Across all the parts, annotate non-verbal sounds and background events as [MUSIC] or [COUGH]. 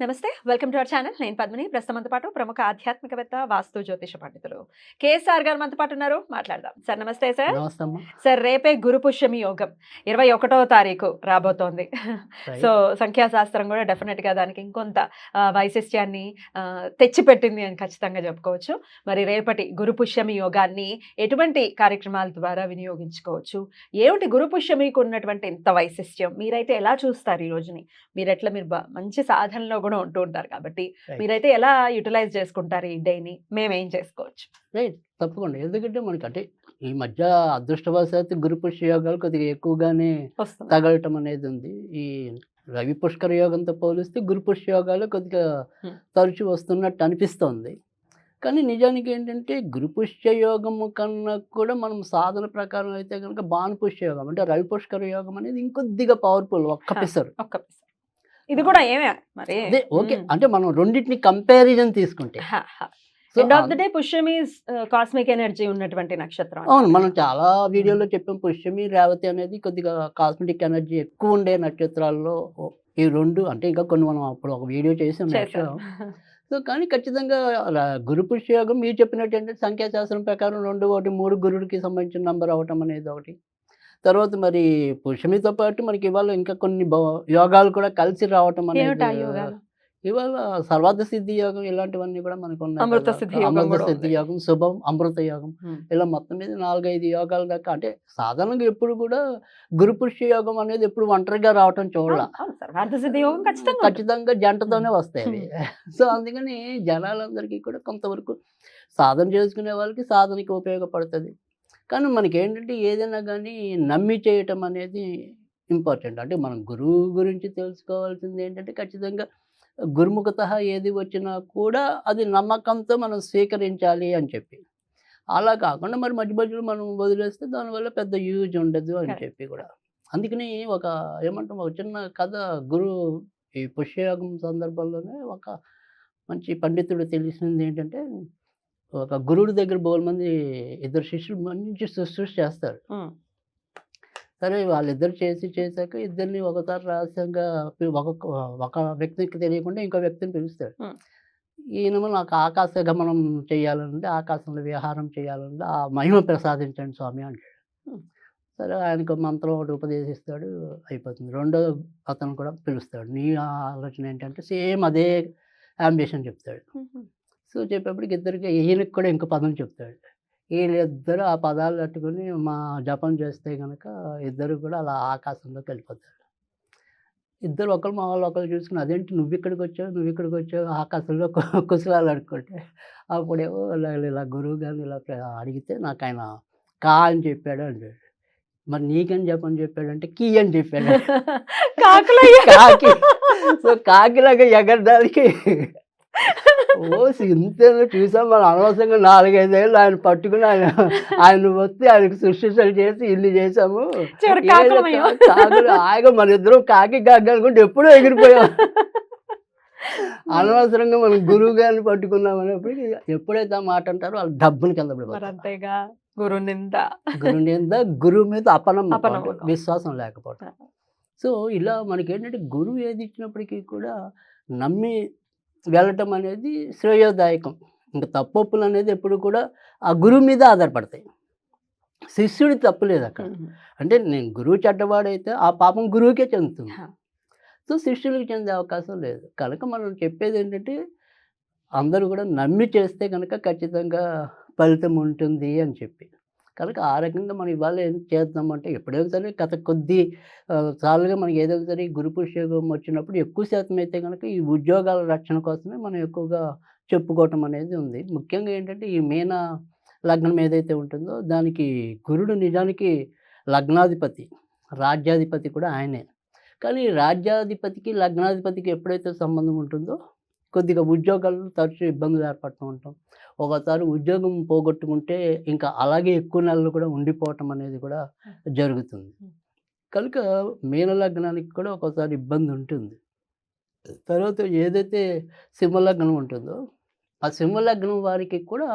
నమస్తే welcome to our channel. నేను పద్మిని. ప్రస్తుతంతో పాటు ప్రముఖ ఆధ్యాత్మికవేత్త వాస్తు జ్యోతిష పండితులు కేఎస్ఆర్ గారు మనతో పాటు ఉన్నారు. మాట్లాడదాం. సార్ నమస్తే సార్. సార్ రేపే గురు పుష్యమి యోగం. ఇరవై ఒకటవ తారీఖు రాబోతోంది. సో సంఖ్యాశాస్త్రం కూడా డెఫినెట్గా దానికి ఇంకొంత వైశిష్ట్యాన్ని తెచ్చిపెట్టింది అని ఖచ్చితంగా చెప్పుకోవచ్చు. మరి రేపటి గురు పుష్యమి యోగాన్ని ఎటువంటి కార్యక్రమాల ద్వారా వినియోగించుకోవచ్చు? ఏమిటి గురు పుష్యమికి ఉన్నటువంటి ఇంత వైశిష్ట్యం? మీరైతే ఎలా చూస్తారు ఈ రోజుని? మీరు ఎట్లా మీరు మంచి సాధనలో కూడా ఉంటూ ఉంటారు కాబట్టి. మీరైతే ఎలా యూటిలైజ్ చేసుకుంటారు ఈ డేని మేమేం చేసుకోవచ్చు రైట్ తప్పకుండా ఎందుకంటే మనకి అంటే ఈ మధ్య అదృష్టవశాత్తు గురు పుష్య యోగాలు కొద్దిగా ఎక్కువగానే తగలటం అనేది ఉంది ఈ రవి పుష్కర యోగంతో పోలిస్తే గురు పుష్య యోగాలు కొద్దిగా. తరచు వస్తున్నట్టు అనిపిస్తోంది కానీ నిజానికి ఏంటంటే గురు పుష్య యోగము కన్నా కూడా మనం సాధన ప్రకారం అయితే కనుక బాణ పుష్య యోగం అంటే రవి పుష్కర యోగం అనేది ఇంకొద్దిగా పవర్ఫుల్ ఒక్క. పిసరు ఒక్క. ఇది కూడా ఏమే? మరి ఓకే. అంటే మనం రెండింటిని కంపారిజన్ తీసుకుంటే. So, end of the uh- day Pushyami cosmic energy ఉన్నటువంటి నక్షత్రం అవును మనం చాలా వీడియోలో చెప్పాం పుష్యమి రేవతి అనేది కొద్దిగా కాస్మెటిక్ ఎనర్జీ ఎక్కువ ఉండే నక్షత్రాల్లో ఈ రెండు అంటే ఇంకా కొన్ని మనం అప్పుడు ఒక వీడియో చేసాం. [LAUGHS] సో కానీ ఖచ్చితంగా గురు పుష్యయోగం మీరు చెప్పినట్టు ఏంటంటే సంఖ్యాశాస్త్రం ప్రకారం రెండు ఒకటి మూడు గురుడికి సంబంధించిన నంబర్ అవటం అనేది ఒకటి. తర్వాత మరి పుష్యమితో పాటు మనకి ఇవాళ ఇంకా కొన్ని యోగాలు కూడా కలిసి రావటం అనేది ఇవాళ సర్వార్థ సిద్ధి యోగం ఇలాంటివన్నీ కూడా మనకు అమృత. సిద్ధి యోగం శుభం అమృత యోగం. ఇలా మొత్తం మీద నాలుగైదు యోగాలు దాకా అంటే సాధారణంగా ఎప్పుడు కూడా గురు పుష్య యోగం అనేది ఎప్పుడు ఒంటరిగా రావటం చూడాల. ఖచ్చితంగా జంటతోనే వస్తాయి సో అందుకని జనాలందరికీ కూడా కొంతవరకు సాధన చేసుకునే వాళ్ళకి సాధనకి ఉపయోగపడుతుంది. కానీ మనకి ఏంటంటే ఏదైనా కానీ నమ్మి చేయటం అనేది ఇంపార్టెంట్. అంటే మనం గురువు గురించి తెలుసుకోవాల్సింది ఏంటంటే ఖచ్చితంగా గురుముఖత ఏది వచ్చినా కూడా అది నమ్మకంతో మనం స్వీకరించాలి అని చెప్పి. అలా కాకుండా మరి మధ్య మధ్యలో మనం వదిలేస్తే దానివల్ల పెద్ద యూజ్ ఉండదు అని. చెప్పి కూడా. అందుకని ఒక ఏమంటాం ఒక చిన్న కథ గురు ఈ పుష్యయోగం సందర్భంలోనే ఒక మంచి పండితుడు తెలిసింది ఏంటంటే ఒక గురువుడి దగ్గర బోల్ మంది ఇద్దరు శిష్యులు మంచి శుశ్రూష చేస్తారు. సరే వాళ్ళిద్దరు చేసి చేశాక ఇద్దరిని ఒకసారి రహస్యంగా పి- ఒక ఒక వ్యక్తికి తెలియకుండా ఇంకో వ్యక్తిని పిలుస్తాడు. ఈయనము నాకు ఆకాశ గమనం చేయాలంటే ఆకాశంలో విహారం చేయాలంటే ఆ మహిమ ప్రసాదించండి స్వామి అంటాడు. సరే ఆయనకు మంత్రం ఒకటి ఉపదేశిస్తాడు అయిపోతుంది. రెండో అతను కూడా పిలుస్తాడు. నీ ఆలోచన ఏంటంటే సేమ్ అదే అంబిషన్ చెప్తాడు. సో చెప్పేప్పటికి ఇద్దరికి ఈయనకి కూడా ఇంకో పదం చెప్తాడు. వీళ్ళిద్దరు ఆ పదాలు కట్టుకుని మా జపం చేస్తే కనుక ఇద్దరు కూడా అలా ఆకాశంలోకి వెళ్ళిపోతారు. ఇద్దరు ఒకరు మా వాళ్ళు ఒకరు చూసుకుని అదేంటి నువ్వు ఇక్కడికి వచ్చావు? నువ్వు ఇక్కడికి వచ్చావు? ఆకాశంలో కు- కుశలాలు అనుకుంటే? అప్పుడేమో ఇలా గురువు గారిని ఇలా అడిగితే నాకు ఆయన కా అని చెప్పాడు అంటాడు. మరి నీకని చెప్పని చెప్పాడంటే కీ అని చెప్పాడు. [LAUGHS] కాకి. సో కాకిలాగా ఎగరడానికి [LAUGHS] ఓ ఇంతేనా? చూసాం మనం అనవసరంగా నాలుగైదేళ్ళు ఆయన పట్టుకుని ఆయన ఆయన వస్తే ఆయనకు శుశ్రూషలు చేసి ఇల్లు చేసాము హాయిగా మన ఇద్దరం కాకి కాకి అనుకుంటే ఎప్పుడూ ఎగిరిపోయాం. అనవసరంగా మనం గురువు గారిని పట్టుకున్నాం అనేప్పటికీ ఎప్పుడైతే ఆ మాట అంటారో వాళ్ళు డబ్బుని కింద అంతేగా గురు నింద. గురువు మీద గురువు మీద అపనమ్మకం. విశ్వాసం లేకపోవడం సో ఇలా మనకి ఏంటంటే గురువు ఏది ఇచ్చినప్పటికీ కూడా నమ్మి వెళ్ళటం అనేది శ్రేయోదాయకం. ఇంకా తప్పొప్పులు అనేది ఎప్పుడు కూడా ఆ గురువు మీద ఆధారపడతాయి. శిష్యుడి తప్పు లేదు అక్కడ. అంటే నేను గురువు చెడ్డవాడైతే ఆ పాపం గురువుకే చెందుతుంది. సో శిష్యులకు చెందే అవకాశం లేదు. కనుక మనం చెప్పేది ఏంటంటే అందరూ కూడా నమ్మి చేస్తే కనుక ఖచ్చితంగా ఫలితం ఉంటుంది అని చెప్పి. కనుక ఆ రకంగా మనం ఇవాళ ఏం చేద్దామంటే అంటే సరే గత కొద్ది సార్లుగా మనకి ఏదైనా సరే వచ్చినప్పుడు ఎక్కువ శాతం అయితే కనుక ఈ ఉద్యోగాల రక్షణ కోసమే మనం ఎక్కువగా చెప్పుకోవటం అనేది ఉంది. ముఖ్యంగా ఏంటంటే ఈ మీన లగ్నం ఏదైతే ఉంటుందో దానికి గురుడు నిజానికి లగ్నాధిపతి రాజ్యాధిపతి కూడా ఆయనే. కానీ రాజ్యాధిపతికి లగ్నాధిపతికి ఎప్పుడైతే సంబంధం ఉంటుందో కొద్దిగా ఉద్యోగాలు తరచూ ఇబ్బందులు ఏర్పడుతూ ఉంటాం. ఒకసారి ఉద్యోగం పోగొట్టుకుంటే ఇంకా అలాగే ఎక్కువ నెలలు కూడా ఉండిపోవటం అనేది కూడా జరుగుతుంది. కనుక మీన లగ్నానికి కూడా ఒక్కోసారి ఇబ్బంది ఉంటుంది. తర్వాత ఏదైతే సింహలగ్నం ఉంటుందో ఆ సింహలగ్నం వారికి కూడా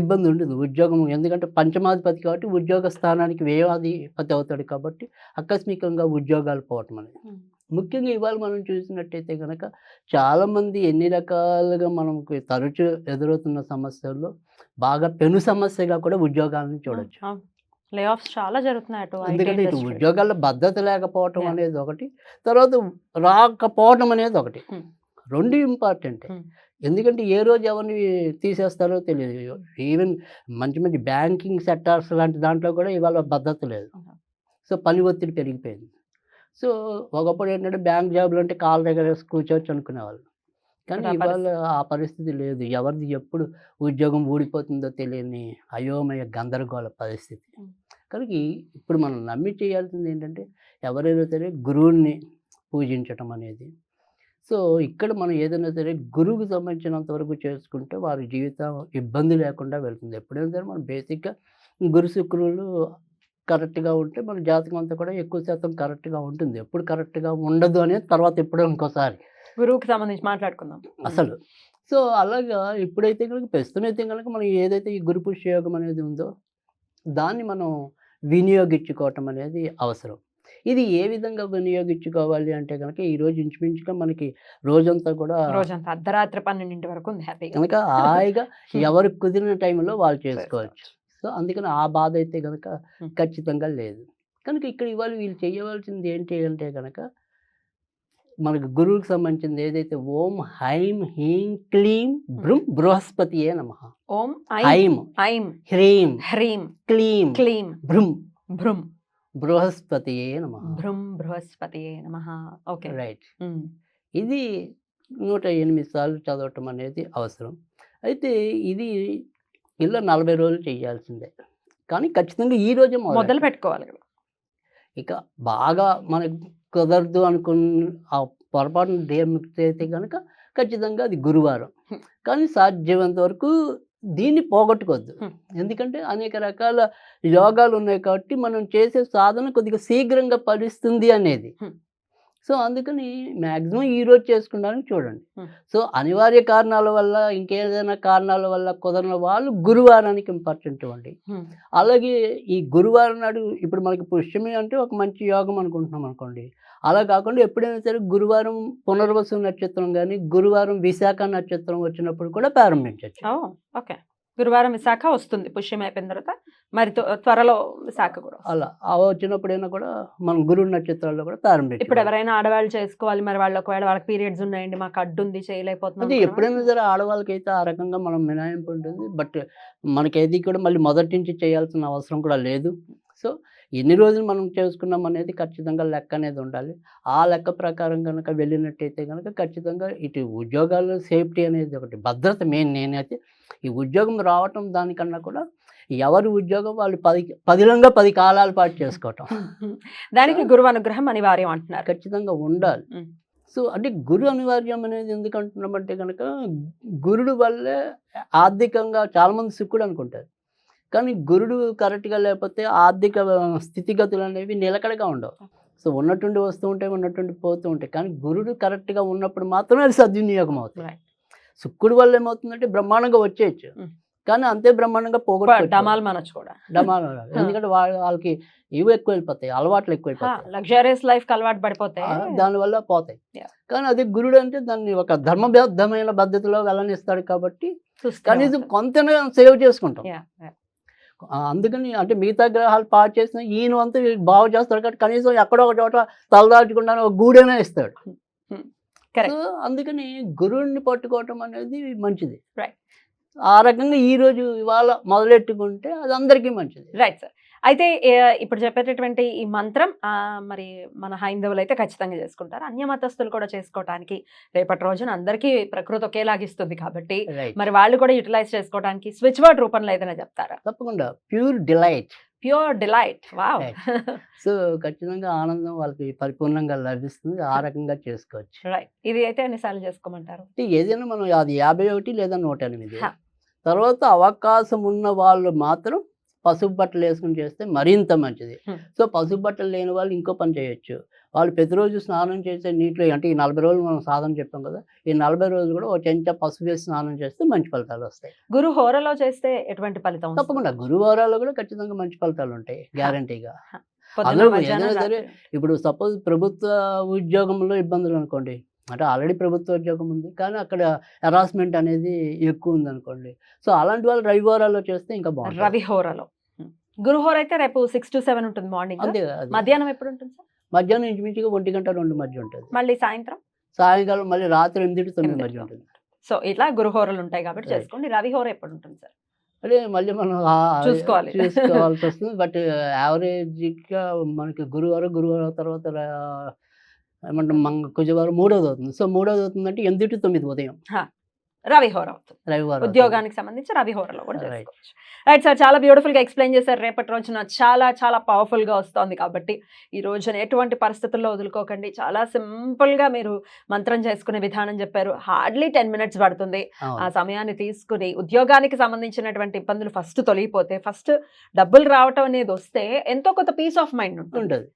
ఇబ్బంది ఉంటుంది ఉద్యోగం. ఎందుకంటే పంచమాధిపతి కాబట్టి ఉద్యోగ స్థానానికి వ్యయాధిపతి అవుతాడు కాబట్టి ఆకస్మికంగా ఉద్యోగాలు పోవటం అనేది. ముఖ్యంగా ఇవాళ మనం చూసినట్టయితే కనుక చాలామంది ఎన్ని రకాలుగా మనకు తరచు ఎదురవుతున్న సమస్యల్లో బాగా పెను సమస్యగా కూడా ఉద్యోగాలను చూడొచ్చు లే ఆఫ్స్ చాలా జరుగుతున్నాయి అటు ఎందుకంటే ఇటు. ఉద్యోగాల్లో భద్రత లేకపోవటం. అనేది ఒకటి తర్వాత రాకపోవటం అనేది ఒకటి Hmm. రెండు ఇంపార్టెంట్ Hmm. ఎందుకంటే ఏ రోజు ఎవరిని తీసేస్తారో తెలియదు ఈవెన్ మంచి మంచి బ్యాంకింగ్ సెక్టార్స్ లాంటి దాంట్లో కూడా ఇవాళ భద్రత లేదు Okay. సో పని ఒత్తిడి పెరిగిపోయింది సో ఒకప్పుడు ఏంటంటే బ్యాంక్ జాబ్లు అంటే కాళ్ళ దగ్గర కూర్చోవచ్చు అనుకునేవాళ్ళు. కానీ ఇవాళ ఆ పరిస్థితి లేదు. ఎవరిది ఎప్పుడు ఉద్యోగం ఊడిపోతుందో తెలియని అయోమయ గందరగోళ పరిస్థితి. కనుక ఇప్పుడు మనం నమ్మి చేయాల్సింది ఏంటంటే ఎవరైనా సరే గురువుని పూజించటం అనేది. సో ఇక్కడ మనం ఏదైనా సరే గురువుకి సంబంధించినంత వరకు చేసుకుంటే వారి జీవితం ఇబ్బంది లేకుండా వెళ్తుంది. ఎప్పుడైనా సరే మనం బేసిక్గా గురు శుక్రులు కరెక్ట్గా ఉంటే మన జాతకం అంతా కూడా ఎక్కువ శాతం కరెక్ట్గా ఉంటుంది. ఎప్పుడు కరెక్ట్గా ఉండదు అనేది తర్వాత ఎప్పుడో ఇంకోసారి. గురువుకి సంబంధించి మాట్లాడుకుందాం. అసలు. సో అలాగా ఇప్పుడైతే కనుక ప్రస్తుతం అయితే కనుక మనం ఏదైతే ఈ గురు పుష్యయోగం అనేది ఉందో దాన్ని మనం వినియోగించుకోవటం అనేది అవసరం. ఇది ఏ విధంగా వినియోగించుకోవాలి అంటే కనుక ఈ రోజు ఇంచుమించుగా మనకి రోజంతా కూడా రోజంతా అర్ధరాత్రి పన్నెండింటి వరకు ఉంది హ్యాపీగా. కనుక హాయిగా [LAUGHS] ఎవరికి కుదిరిన టైంలో వాళ్ళు చేసుకోవచ్చు. సో అందుకని ఆ బాధ అయితే కనుక. ఖచ్చితంగా లేదు. కనుక ఇక్కడ ఇవాళ వీళ్ళు చేయవలసింది ఏంటి అంటే కనుక మనకు గురువుకి సంబంధించింది ఏదైతే ఓం హైం హీం క్లీం బ్రూం బృహస్పతి ఏ నమ. ఓం ఐం ఐం హ్రీం హ్రీం క్లీం క్లీం భ్రుం భ్రుం బృహస్పతి ఏ నమ. భ్రుం బృహస్పతి నమ. ఓకే. రైట్. ఇది నూట ఎనిమిది సార్లు చదవటం అనేది అవసరం. అయితే ఇది ఇలా నలభై రోజులు చేయాల్సిందే కానీ ఖచ్చితంగా ఈ రోజే మొదలు పెట్టుకోవాలి. ఇక బాగా మనకు కుదరదు అనుకున్న ఆ పొరపాటున దేమితే కనుక ఖచ్చితంగా అది గురువారం. కానీ సాధ్యమైనంత వరకు దీన్ని పోగొట్టుకోవద్దు. ఎందుకంటే అనేక రకాల యోగాలు ఉన్నాయి కాబట్టి మనం చేసే సాధన కొద్దిగా శీఘ్రంగా ఫలిస్తుంది అనేది. సో అందుకని మ్యాక్సిమం ఈ రోజు చేసుకుంటానికి చూడండి. సో అనివార్య కారణాల వల్ల ఇంకేదైనా కారణాల వల్ల కుదరని వాళ్ళు గురువారానికి ఇంపార్టెంట్ హ్మ్. అలాగే ఈ గురువారం నాడు ఇప్పుడు మనకి పుష్యమి అంటే ఒక మంచి యోగం అనుకుంటున్నాం అనుకోండి. అలా కాకుండా ఎప్పుడైనా సరే గురువారం పునర్వసు నక్షత్రం కానీ గురువారం విశాఖ నక్షత్రం వచ్చినప్పుడు కూడా ప్రారంభించవచ్చు ఓకే. గురువారం విశాఖ వస్తుంది. పుష్యం అయిపోయిన తర్వాత మరి త్వ- త్వరలో విశాఖ కూడా. అలా వచ్చినప్పుడైనా కూడా మనం గురువు నక్షత్రాల్లో కూడా ఇప్పుడు ప్రారంభించవచ్చు ఎవరైనా ఆడవాళ్ళు చేసుకోవాలి మరి వాళ్ళు ఒకవేళ వాళ్ళకి పీరియడ్స్ ఉన్నాయండి మాకు అడ్డు ఉంది అనుకున్న ఎప్పుడైనా సరే ఆడవాళ్ళకి అయితే ఆ రకంగా మనం మినహాయింపు ఉంటుంది. బట్ మనకి ఏది కూడా మళ్ళీ మొదటి నుంచి చేయాల్సిన అవసరం కూడా లేదు. సో ఎన్ని రోజులు మనం చేసుకున్నాం అనేది ఖచ్చితంగా లెక్క అనేది ఉండాలి. ఆ లెక్క ప్రకారం కనుక వెళ్ళినట్టయితే కనుక ఖచ్చితంగా ఇటు ఉద్యోగాలు సేఫ్టీ అనేది ఒకటి భద్రత మెయిన్ నేనైతే ఈ ఉద్యోగం రావటం దానికన్నా కూడా ఎవరి ఉద్యోగం వాళ్ళు పది పదిలంగా పది కాలాల పాటు చేసుకోవటం. దానికి గురువు అనుగ్రహం అనివార్యం అంటున్నారు. ఖచ్చితంగా ఉండాలి. సో అంటే గురు అనివార్యం అనేది ఎందుకు అంటున్నామంటే కనుక గురుడు వల్లే ఆర్థికంగా చాలామంది సుక్కుడు అనుకుంటారు. కానీ గురుడు కరెక్ట్గా లేకపోతే ఆర్థిక స్థితిగతులు అనేవి నిలకడగా ఉండవు. సో ఉన్నట్టుండి వస్తూ ఉంటాయి ఉన్నట్టుండి పోతూ ఉంటాయి. కానీ గురుడు కరెక్ట్గా ఉన్నప్పుడు మాత్రమే అది సద్వినియోగం అవుతుంది. శుక్రుడు వల్ల ఏమవుతుందంటే బ్రహ్మాండంగా వచ్చేయచ్చు. కానీ అంతే బ్రహ్మాండంగా పోగొట్టుకోవచ్చు. డమాల్ మనొచ్చు కూడా. డమాలు [LAUGHS] ఎందుకంటే వాళ్ళ వాళ్ళకి ఇవి ఎక్కువ వెళ్ళిపోతాయి అలవాట్లు ఎక్కువైపోతాయి. లగ్జరియస్ లైఫ్ అలవాటు పడిపోతే ఆ, దానివల్ల పోతాయి. కానీ అది గురుడు అంటే దాన్ని ఒక ధర్మబద్ధమైన పద్ధతిలో వెళ్ళనిస్తాడు కాబట్టి కనీసం. కొంతనే సేవ్ చేసుకుంటాం. అందుకని అంటే మిగతా గ్రహాలు పాడు చేసిన ఈయన అంతా బాగు చేస్తాడు కాబట్టి కనీసం ఎక్కడో ఒక చోట తలదాచుకుంటా ఒక గూడైనా ఇస్తాడు. అందుకని గురువుని పట్టుకోవటం అనేది మంచిది. Right. ఆ రకంగా ఈ రోజు ఇవాళ మొదలెట్టుకుంటే అది అందరికీ మంచిది. రైట్ సార్ అయితే ఇప్పుడు చెప్పేటటువంటి ఈ మంత్రం మరి మన హైందవులు అయితే ఖచ్చితంగా చేసుకుంటారు. అన్య మతస్థులు కూడా చేసుకోవడానికి రేపటి రోజున అందరికీ ప్రకృతి ఒకేలాగిస్తుంది కాబట్టి మరి వాళ్ళు కూడా యూటిలైజ్ చేసుకోవడానికి స్విచ్ వర్డ్ రూపంలో ఏదైనా చెప్తారా? తప్పకుండా. Pure delight pure delight wow. So ఖచ్చితంగా ఆనందం వాళ్ళకి పరిపూర్ణంగా లభిస్తుంది. ఆ రకంగా చేసుకోవచ్చు. రైట్ ఇది అయితే ఎన్నిసార్లు చేసుకోమంటారు? ఏదైనా మనం అది యాభై ఒకటి లేదా నూట ఎనిమిది. తర్వాత అవకాశం ఉన్న వాళ్ళు మాత్రం పసుపు బట్టలు వేసుకుని చేస్తే మరింత మంచిది. సో పసుపు బట్టలు లేని వాళ్ళు ఇంకో పని చేయొచ్చు. వాళ్ళు ప్రతిరోజు స్నానం చేసే నీటిలో అంటే ఈ నలభై రోజులు మనం సాధన చెప్పాం కదా ఈ నలభై రోజులు కూడా ఒక చెంచా పసుపు వేసి స్నానం చేస్తే మంచి ఫలితాలు వస్తాయి. గురు హోరలో చేస్తే ఎటువంటి ఫలితం? తప్పకుండా. గురువారాలు కూడా ఖచ్చితంగా మంచి ఫలితాలు ఉంటాయి గ్యారంటీగా. మధ్యాహ్నం, ఏదైనా సరే. ఇప్పుడు సపోజ్ ప్రభుత్వ ఉద్యోగంలో ఇబ్బందులు అనుకోండి అంటే ఆల్రెడీ ప్రభుత్వ ఉద్యోగం ఉంది. కానీ అక్కడ హెరాస్మెంట్ అనేది ఎక్కువ ఉంది అనుకోండి సో అలాంటి వాళ్ళు రవివారాల్లో చేస్తే ఇంకా బాగుంటుంది. రవి హోరలో. గురు హోర అయితే రేపు సిక్స్ టు సెవెన్ ఉంటుంది మార్నింగ్ అంతే అది. మధ్యాహ్నం ఎప్పుడు ఉంటుంది సార్? మధ్యాహ్నం ఇంచుమించుగా ఒంటి గంట రెండు మధ్య ఉంటుంది. మళ్ళీ సాయంత్రం? సాయంకాలం మళ్ళీ రాత్రి ఎనిమిది తొమ్మిది మధ్య ఉంటుంది. సో ఇట్లా గురు హోరలు ఉంటాయి కాబట్టి Right. చేసుకోండి. రవి హోర ఎప్పుడు ఉంటుంది సార్? అదే మళ్ళీ మనం ఆ- చూసుకోవాలి. చూసుకోవాల్సి వస్తుంది. బట్ యావరేజ్గా మనకి గురువారం గురువారం తర్వాత రా- ఏమంటాం మంగ కుజవారం మూడోది అవుతుంది సో మూడోది అవుతుందంటే ఎనిమిది టు తొమ్మిది ఉదయం. రవి హోర అవుతుంది. రవివారం అవుతుంది. ఉద్యోగానికి సంబంధించి రవి హోరలో కూడా. చేసుకోవచ్చు. రైట్ సార్ చాలా బ్యూటిఫుల్గా ఎక్స్ప్లెయిన్ చేశారు. రేపటి రోజున చాలా చాలా పవర్ఫుల్గా వస్తోంది కాబట్టి ఈ రోజున ఎటువంటి పరిస్థితుల్లో వదులుకోకండి. చాలా సింపుల్గా మీరు మంత్రం చేసుకునే విధానం చెప్పారు. హార్డ్లీ టెన్ మినిట్స్ పడుతుంది. ఆ. సమయాన్ని తీసుకుని ఉద్యోగానికి సంబంధించినటువంటి ఇబ్బందులు ఫస్ట్ తొలగిపోతే ఫస్ట్ డబ్బులు రావటం అనేది వస్తే ఎంతో కొంత పీస్ ఆఫ్ మైండ్ ఉంటుంది.